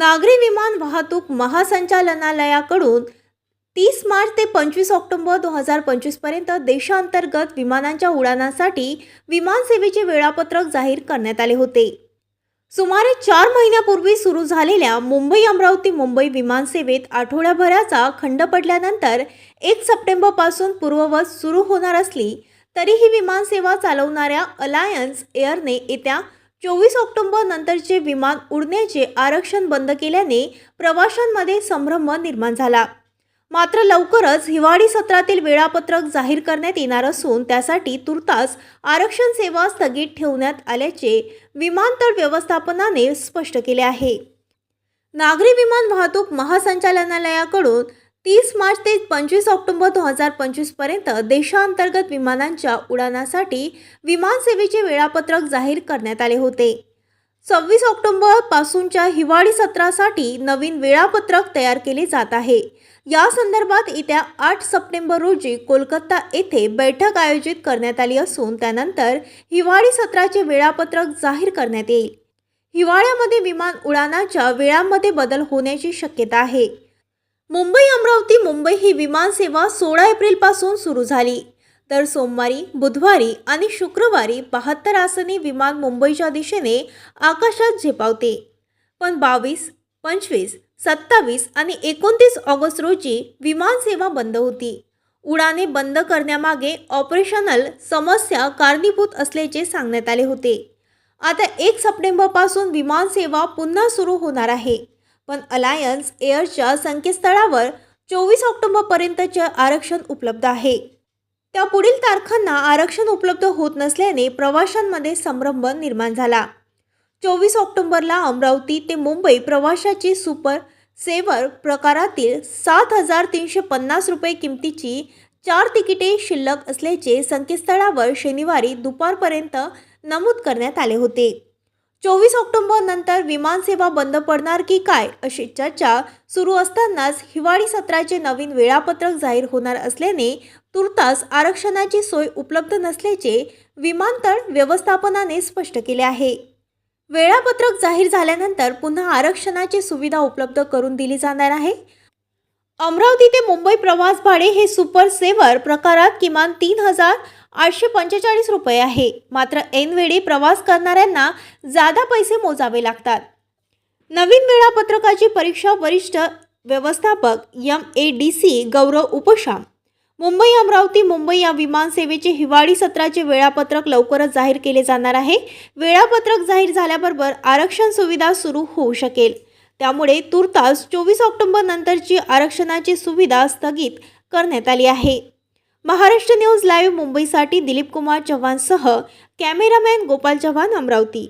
नागरी विमान वाहतूक महासंचालनालयाकडून तीस मार्च ते पंचवीस ऑक्टोबर दोन हजार पंचवीसपर्यंत देशांतर्गत विमानांच्या उड्डाणासाठी विमानसेवेचे वेळापत्रक जाहीर करण्यात आले होते. सुमारे चार महिन्यापूर्वी सुरू झालेल्या मुंबई अमरावती मुंबई विमानसेवेत आठवड्याभराचा खंड पडल्यानंतर एक सप्टेंबरपासून पूर्ववत सुरू होणार असली तरीही विमानसेवा चालवणाऱ्या अलायन्स एअरने येत्या चोवीस ऑक्टोबर नंतरचे विमान उडण्याचे आरक्षण बंद केल्याने प्रवाशांमध्ये संभ्रम निर्माण झाला. मात्र लवकरच हिवाळी सत्रातील वेळापत्रक जाहीर करण्यात येणार असून त्यासाठी तुर्तास आरक्षण सेवा स्थगित ठेवण्यात आल्याचे विमानतळ व्यवस्थापनाने स्पष्ट केले आहे. नागरी विमान वाहतूक महासंचालनालयाकडून तीस मार्च ते पंचवीस ऑक्टोबर दोन हजार पंचवीसपर्यंत देशांतर्गत विमानांच्या उडाणासाठी विमानसेवेचे वेळापत्रक जाहीर करण्यात आले होते. सव्वीस ऑक्टोबरपासूनच्या हिवाळी सत्रासाठी नवीन वेळापत्रक तयार केले जात आहे. या संदर्भात येत्या आठ सप्टेंबर रोजी कोलकाता येथे बैठक आयोजित करण्यात आली असून त्यानंतर हिवाळी सत्राचे वेळापत्रक जाहीर करण्यात येईल. हिवाळ्यामध्ये विमान उडाणाच्या वेळांमध्ये बदल होण्याची शक्यता आहे. मुंबई अमरावती मुंबई ही विमानसेवा सोळा एप्रिलपासून सुरू झाली. तर सोमवारी बुधवारी आणि शुक्रवारी बहात्तर आसनी विमान मुंबईच्या दिशेने आकाशात झेपावते. पण बावीस पंचवीस सत्तावीस आणि एकोणतीस ऑगस्ट रोजी विमानसेवा बंद होती. उडाने बंद करण्यामागे ऑपरेशनल समस्या कारणीभूत असल्याचे सांगण्यात आले होते. आता एक सप्टेंबरपासून विमानसेवा पुन्हा सुरू होणार आहे. पण अलायन्स एअरच्या संकेतस्थळावर चोवीस ऑक्टोबरपर्यंतचे आरक्षण उपलब्ध आहे. त्या पुढील तारखांना आरक्षण उपलब्ध होत नसल्याने प्रवाशांमध्ये संभ्रम निर्माण झाला. चोवीस ऑक्टोबरला अमरावती ते मुंबई प्रवाशाची सुपर सेवर प्रकारातील सात हजार तीनशे पन्नास रुपये किमतीची चार तिकिटे शिल्लक असल्याचे संकेतस्थळावर शनिवारी दुपारपर्यंत नमूद करण्यात आले होते. चोवीस ऑक्टोबर नंतर विमानसेवा बंद पडणार की काय अशी चर्चा सुरू असतानाच हिवाळी सत्राचे नवीन वेळापत्रक जाहीर होणार असल्याने तुर्तास आरक्षणाची सोय उपलब्ध नसल्याचे विमानतळ व्यवस्थापनाने स्पष्ट केले आहे. वेळापत्रक जाहीर झाल्यानंतर पुन्हा आरक्षणाची सुविधा उपलब्ध करून दिली जाणार आहे. अमरावती ते मुंबई प्रवास भाडे हे सुपर सेवर प्रकारात किमान तीन हजार आठशे पंचेचाळीस रुपये आहे. मात्र ऐनवेळी प्रवास करणाऱ्यांना जादा पैसे मोजावे लागतात. नवीन वेळापत्रकाची परीक्षा वरिष्ठ व्यवस्थापक M A D C Gaurav Upasham Mumbai Amravati Mumbai या विमानसेवेचे हिवाळी सत्राचे वेळापत्रक लवकरच जाहीर केले जाणार आहे. वेळापत्रक जाहीर झाल्याबरोबर आरक्षण सुविधा सुरू होऊ शकेल. त्यामुळे तुर्तास चोवीस ऑक्टोबर नंतरची आरक्षणाची सुविधा स्थगित करण्यात आली आहे. महाराष्ट्र न्यूज लाईव्ह मुंबईसाठी दिलीप कुमार चव्हाणसह कॅमेरामॅन गोपाल चव्हाण अमरावती.